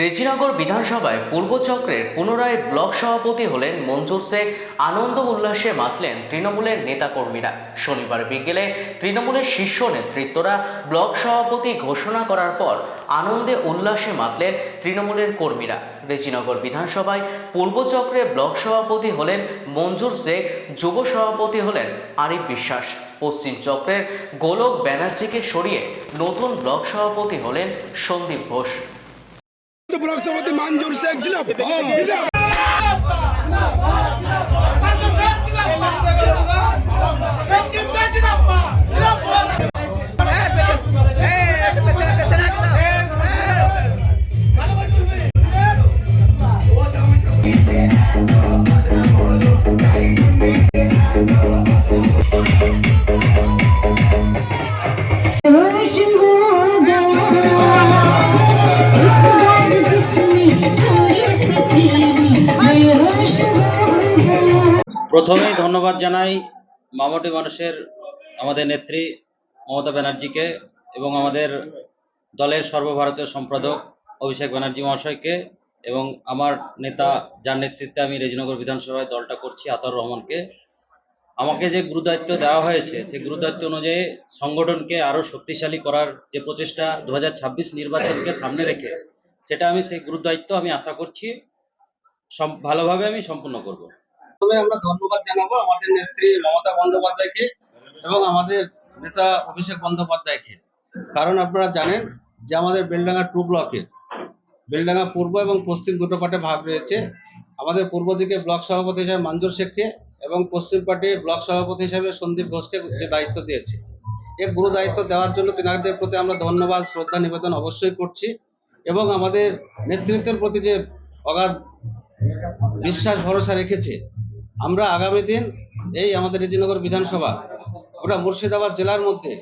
Rejinagar বিধানসভায় পূর্বচক্রের পুনরায় ব্লক সভাপতি হলেন মঞ্জুর শেখ। আনন্দ উল্লাসে মাতলেন তৃণমূলের নেতাকর্মীরা। শনিবার বিকেলে তৃণমূলের শীর্ষ নেতৃত্বরা ব্লক সভাপতি ঘোষণা করার পর আনন্দে উল্লাসে মাতলেন তৃণমূলের কর্মীরা। রেজিনগর বিধানসভায় পূর্ব পূর্বচক্রে ব্লক সভাপতি হলেন মঞ্জুর শেখ, যুব সভাপতি হলেন আরিফ বিশ্বাস। পশ্চিম চক্রের গোলক ব্যানার্জিকে সরিয়ে নতুন ব্লক সভাপতি হলেন সন্দীপ ঘোষ। ব্লক সভাপতি মানজুর শেখ জিলাপ होश প্রথমেই ধন্যবাদ জানাই মামটি মানুষের, আমাদের নেত্রী মমতা ব্যানার্জিকে এবং আমাদের দলের সর্বভারতীয় সম্পাদক অভিষেক ব্যানার্জি মহাশয়কে এবং আমার নেতা যার নেতৃত্বে আমি রেজিনগর বিধানসভায় দলটা করছি আতর রহমানকে। আমাকে যে গুরুদায়িত্ব দেওয়া হয়েছে, সেই গুরুদায়িত্ব অনুযায়ী সংগঠনকে আরও শক্তিশালী করার যে প্রচেষ্টা দু হাজার ছাব্বিশ নির্বাচনকে সামনে রেখে, সেটা আমি সেই গুরুদায়িত্ব আমি আশা করছি ভালোভাবে আমি সম্পূর্ণ করব। প্রথমে আমরা ধন্যবাদ জানাব আমাদের নেত্রী মমতা বন্দ্যোপাধ্যায়কে এবং আমাদের নেতা অভিষেক বন্দ্যোপাধ্যায়কে। কারণ আপনারা জানেন যে আমাদের বেলডাঙ্গা টু ব্লকে বেলডাঙ্গা পূর্ব এবং পশ্চিম দুটো পাটে ভাগ রয়েছে। আমাদের পূর্ব দিকে ব্লক সভাপতি হিসাবে মঞ্জুর শেখকে এবং পশ্চিম পার্টি ব্লক সভাপতি হিসাবে সন্দীপ ঘোষকে যে দায়িত্ব দিয়েছে। এই গুরু দায়িত্ব দেওয়ার জন্য তিনাদের প্রতি আমরা ধন্যবাদ, শ্রদ্ধা, নিবেদন অবশ্যই করছি এবং আমাদের নেতৃত্বের প্রতি যে অগাধ বিশ্বাস, ভরসা রেখেছে আমরা আগামী দিন এই আমাদের রেজিনগর বিধানসভা ওটা মুর্শিদাবাদ জেলার মধ্যে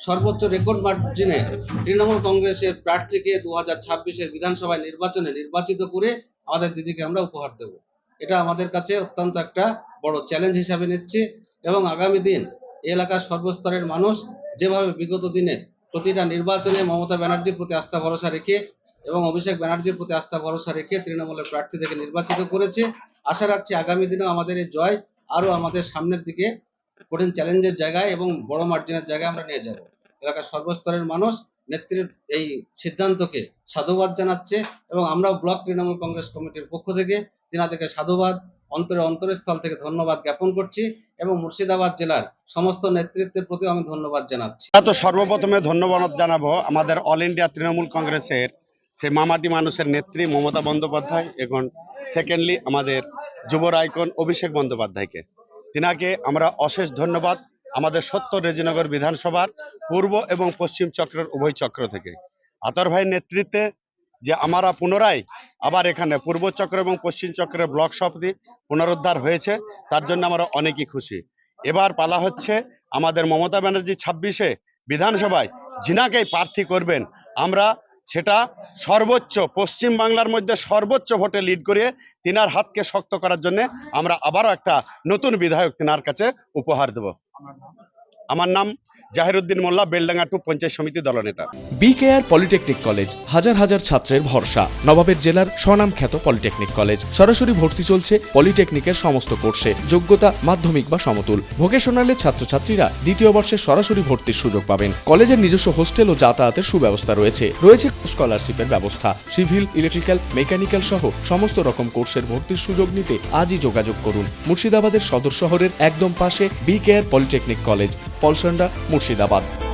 সর্বোচ্চ রেকর্ড মার্জিনে তৃণমূল কংগ্রেসের প্রার্থীকে দু হাজার ছাব্বিশের বিধানসভায় নির্বাচনে নির্বাচিত করে আমাদের দিদিকে আমরা উপহার দেব। এটা আমাদের কাছে অত্যন্ত একটা বড় চ্যালেঞ্জ হিসাবে নিচ্ছি এবং আগামী দিন এলাকার সর্বস্তরের মানুষ যেভাবে বিগত দিনে প্রতিটা নির্বাচনে মমতা ব্যানার্জির প্রতি আস্থা ভরসা রেখে এবং অভিষেক ব্যানার্জির প্রতি আস্থা ভরসা রেখে তৃণমূলের প্রার্থী থেকে নির্বাচিত করেছে আশা রাখছি আগামী দিনেও আমাদের এই জয় আরও আমাদের সামনের দিকে কঠিন চ্যালেঞ্জের জায়গায় এবং বড় মার্জিনের জায়গায় আমরা নিয়ে যাব। এলাকার সর্বস্তরের মানুষ নেত্রীর এই সিদ্ধান্তকে সাধুবাদ জানাচ্ছে এবং আমরাও ব্লক তৃণমূল কংগ্রেস কমিটির পক্ষ থেকে তিনাদেরকে সাধুবাদ, অন্তরে অন্তরস্থল থেকে ধন্যবাদ জ্ঞাপন করছি এবং মুর্শিদাবাদ জেলার সমস্ত নেতৃত্বের প্রতি আমি ধন্যবাদ জানাচ্ছি। তো সর্বপ্রথমে ধন্যবাদ জানাব আমাদের অল ইন্ডিয়া তৃণমূল কংগ্রেসের সেই মামাটি মানুষের নেত্রী মমতা বন্দ্যোপাধ্যায়, এখন সেকেন্ডলি আমাদের যুবর আইকন অভিষেক বন্দ্যোপাধ্যায়কে। তিনাকে আমরা অশেষ ধন্যবাদ আমাদের সত্তর রেজিনগর বিধানসভার পূর্ব এবং পশ্চিম চক্রের উভয় চক্র থেকে। আতর ভাইয়ের নেতৃত্বে যে আমরা পুনরায় আবার এখানে পূর্ব চক্র এবং পশ্চিম চক্রের ব্লক সভাপতি পুনরুদ্ধার হয়েছে, তার জন্য আমরা অনেকই খুশি। এবার পালা হচ্ছে আমাদের মমতা ব্যানার্জি ছাব্বিশে বিধানসভায়, যিনাকেই প্রার্থী করবেন, আমরা সেটা সর্বোচ্চ, পশ্চিম বাংলার মধ্যে সর্বোচ্চ ভোটে লিড করিয়ে তিনার হাতকে শক্ত করার জন্য আমরা আবারও একটা নতুন বিধায়ক তিনার কাছে উপহার দেব। আমার নাম জাহিরুদ্দিন মোল্লা, বেলডাঙ্গা টু পঞ্চায়েত সমিতি দলনেতা বি কেয়ার পলিটেকনিক কলেজ হাজার হাজার ছাত্রের ভরসা। নবাবের জেলার স্বনামখ্যাত পলিটেকনিক কলেজ। সরাসরি ভর্তি চলছে পলিটেকনিকের সমস্ত কোর্সে। যোগ্যতা, মাধ্যমিক বা সমতুল। ভোকেশনালের ছাত্রছাত্রীরা দ্বিতীয় বর্ষে সরাসরি ভর্তির সুযোগ পাবেন। কলেজের নিজস্ব হোস্টেল ও যাতায়াতের সুব্যবস্থা রয়েছে। রয়েছে স্কলারশিপের ব্যবস্থা। সিভিল, ইলেকট্রিক্যাল, মেকানিক্যাল সহ সমস্ত রকম কোর্সের ভর্তির সুযোগ নিতে আজই যোগাযোগ করুন। মুর্শিদাবাদের সদর শহরের একদম পাশে B care polytechnic college. Palsanda Murshidabad.